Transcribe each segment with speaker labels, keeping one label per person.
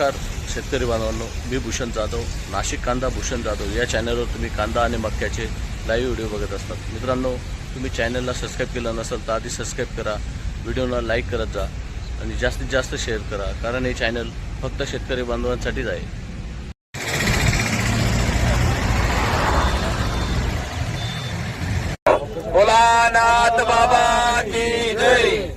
Speaker 1: नमस्कार. शेतकरी बांधवांनो मी भूषण जाधव नाशिक कांदा भूषण जाधव. या चॅनलवर तुम्ही कांदा आणि मक्याचे लाईव्ह व्हिडिओ बघत असतात. मित्रांनो तुम्ही चॅनलला सबस्क्राईब केलं नसेल तर आधी सबस्क्राईब करा. व्हिडिओला लाईक करत जा आणि जास्तीत जास्त शेअर करा कारण हे चॅनल फक्त शेतकरी बांधवांसाठीच आहे.
Speaker 2: बाबा की जय.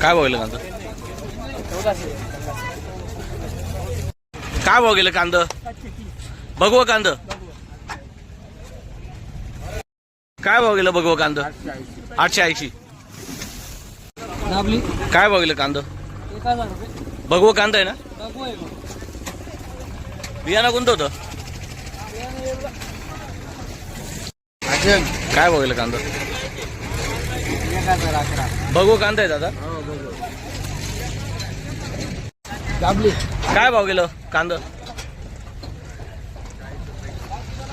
Speaker 1: काय भाव गेलं कांदा? काय भाव गेलं कांदा? भगवं कांद. काय भाव गेलं भगवं कांद? आठशे ऐंशी.
Speaker 3: दाबली
Speaker 1: काय गेलं कांदा?
Speaker 3: एक हजार रुपये.
Speaker 1: भगवं कांदा आहे ना?
Speaker 3: बघू आहे.
Speaker 1: बियाणं कोणतं होतं? काय भाव गेलं कांदा?
Speaker 3: एक हजार अकरा.
Speaker 1: भगवं कांदा आहे दादा.
Speaker 3: दाबली
Speaker 1: काय भाव गेलं कांदा?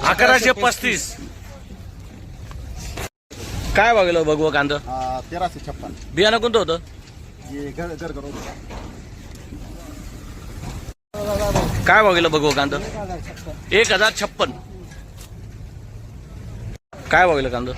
Speaker 1: अकराशे पस्तीस. काय गेलं भगवं कांदा?
Speaker 4: तेराशे छप्पन.
Speaker 1: बियाणं कोणतं होतं? काय गेलं भगवं कांदा?
Speaker 3: एक हजार छप्पन.
Speaker 1: काय गेलं कांदा?